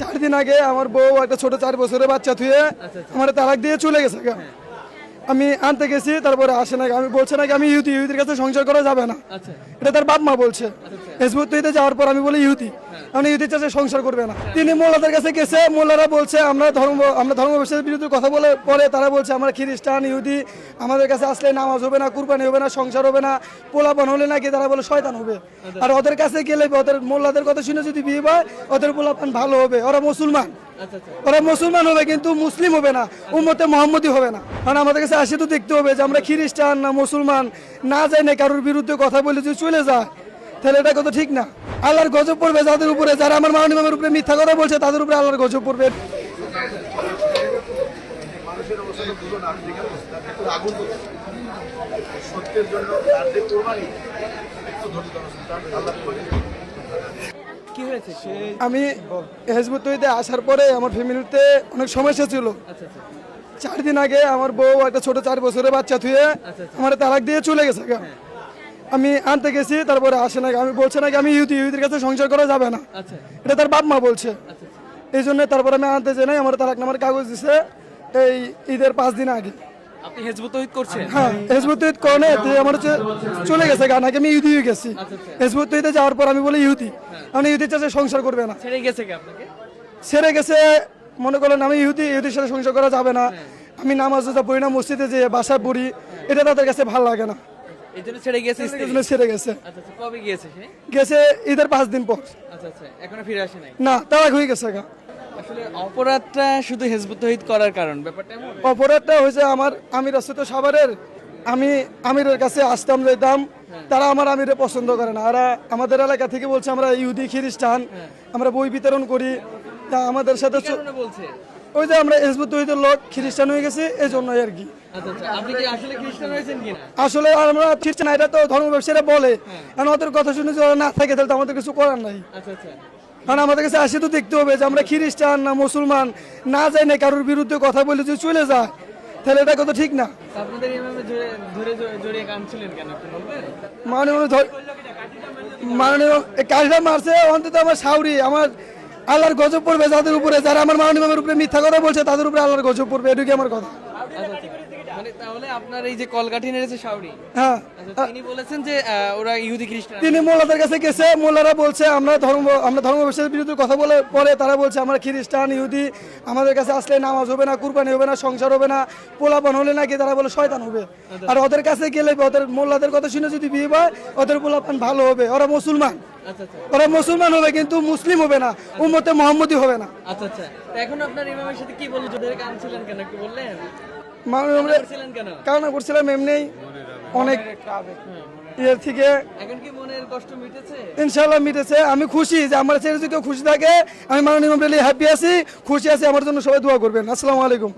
চার দিন আগে আমার বউ একটা ছোট চার বছরের বাচ্চা থুয়ে আমার তালাক দিয়ে চলে গেছে। আমি আনতে গেছি তারপরে আসে নাকি আমি বলছে নাকি আমি ইহুদি ইহুদির কাছে সংসার করা যাবে না। আচ্ছা। এটা তার বাপ মা বলছে। হেজবুত তৈতে যাওয়ার পর আমি বলি ইহুদি। আমি ইহুদির কাছে সংসার করবে না। তিনি মোল্লাদের কাছে গেছে মোল্লারা বলছে আমরা ধর্ম আমরা ধর্ম ব্যবসার বিরুদ্ধে কথা বলে পরে তারা বলছে আমরা খ্রিস্টান ইহুদি আমাদের কাছে আসলে নামাজ হবে না কুরবানি হবে না সংসার হবে না পোলাপান হলে নাকি তারা বলে শয়তান হবে। আর ওদের কাছে গেলে ওদের মোল্লাদের কথা শুনে যদি বিয়ে হয় ওদের পোলাপান ভালো হবে। ওরা মুসলমান। আচ্ছা আচ্ছা ওরা মুসলমান হবে কিন্তু মুসলিম হবে না উম্মতে মোহাম্মদী হবে না। কারণ আমাদের কাছে আসে তো দেখতে হবে যে আমরা খ্রিস্টান না মুসলমান না যাই না কারোর বিরুদ্ধে কথা বলে যদি চলে যায় তাহলে এটা কত ঠিক না। আল্লাহর গজব পড়বে যাদের উপরে যারা আমার মাননী মামের উপরে মিথ্যা কথা বলছে তাদের উপরে আল্লাহর গজব পড়বে। সত্যের জন্য কি হয়েছে? আমি হেজবুত তৈরিতে আসার পরে আমার ফ্যামিলিতে অনেক সমস্যা ছিল। আচ্ছা আচ্ছা। চার দিন আগে আমার বউ একটা ছোট চার বছরের বাচ্চা থুয়ে আচ্ছা। আমার তালাক দিয়ে চলে গেছে আমি আনতে গেছি তারপরে আসে না আমি বলছে নাকি আমি ইহুদি ইহুদির কাছে সংসার করা যাবে না। আচ্ছা। এটা তার বাপ মা বলছে। এই জন্য তারপরে আমি আনতে যাই নাই আমার তালাক নামার কাগজ দিছে এই ঈদের পাঁচ দিন আগে। আপনি হেজবুত তহিদ করছেন? হ্যাঁ হেজবুত করনে আমার হচ্ছে চলে গেছে গা নাকি আমি ইহুদি হয়ে গেছি। আচ্ছা, আচ্ছা। হেজবুত যাওয়ার পর আমি বলি ইহুদি। আমি ইহুদির সংসার করবে না। ছেড়ে গেছে কি আপনাকে? ছেড়ে গেছে মনে করলেন আমি ইহুদি ইহুদির সাথে সংসার করা যাবে না। আমি নামাজ রোজা পড়ি না মসজিদে যে বাসায় পড়ি এটা তাদের কাছে ভালো লাগে না। এই জন্য ছেড়ে গেছে স্ত্রী? এই জন্য ছেড়ে গেছে। আচ্ছা আচ্ছা কবে গিয়েছে সে? গেছে ঈদের পাঁচ দিন পর। আচ্ছা আচ্ছা এখনও ফিরে আসে নাই? না তারা হয়ে গেছে গা। আসলে অপরাধটা শুধু হেজবুত তহিদ করার কারণ ব্যাপারটা অপরাধটা হয়েছে আমার আমির আছে তো সাভারের। আমি আমিরের কাছে আসতাম যেতাম তারা আমার আমিরে পছন্দ করে না। আর আমাদের এলাকা থেকে বলছে আমরা ইহুদি খ্রিস্টান আমরা বই বিতরণ করি। তা আমাদের সাথে বলছে? ওই যে আমরা এসবুত তৈরিতে লোক খ্রিস্টান হয়ে গেছে এই জন্যই আর কি। আচ্ছা আচ্ছা। আসলে আমরা খ্রিস্টান এটা তো ধর্ম ব্যবসায়ীরা বলে কারণ ওদের কথা শুনে না থাকে তাহলে আমাদের কিছু করার নাই। আচ্ছা আচ্ছা। কারণ আমাদের কাছে আসে তো দেখতে হবে যে আমরা খ্রিস্টান না মুসলমান। না যাই না কারোর বিরুদ্ধে কথা বলে যদি চলে যায়। তাহলে এটা কত ঠিক না। মাননীয় কাজটা মারছে অন্তত আমার সাউরি আমার আল্লাহর গজব পড়বে যাদের উপরে যারা আমার মাননীয় উপরে মিথ্যা কথা বলছে তাদের উপরে আল্লাহর গজব পড়বে এটুকু আমার কথা। আচ্ছা আচ্ছা। তাহলে আপনার এই যে কলকাঠি নেড়েছে শাওরি হ্যাঁ। আচ্ছা তিনি বলেছেন যে ওরা ইহুদি খ্রিস্টান। তিনি মোল্লাদের কাছে গেছে মোল্লারা বলছে আমরা ধর্ম আমরা ধর্ম ব্যবসার বিরুদ্ধে কথা বলে পরে তারা বলছে আমরা খ্রিস্টান ইহুদি আমাদের কাছে আসলে নামাজ হবে না কুরবানি হবে না সংসার হবে না পোলাপান হলে নাকি তারা বলে শয়তান হবে। আর ওদের কাছে গেলে ওদের মোল্লাদের কথা শুনে যদি বিয়ে হয় ওদের পোলাপান ভালো হবে। ওরা মুসলমান। আচ্ছা আচ্ছা। ওরা মুসলমান হবে কিন্তু মুসলিম হবে না উম্মতে মোহাম্মদী হবে না। আচ্ছা আচ্ছা। এখন আপনার ইমামের সাথে কি বললেন ধরে কাঁদছিলেন কেন? একটু বললেন। মানে কারণ করছিলাম এমনি অনেক ইয়ের থেকে। ইনশাল্লাহ মিটেছে? আমি খুশি যে আমার ছেলে যদি কেউ খুশি থাকে আমি মাননীয় হ্যাপি আছি খুশি আছি। আমার জন্য সবাই দোয়া করবেন। আসসালামু আলাইকুম।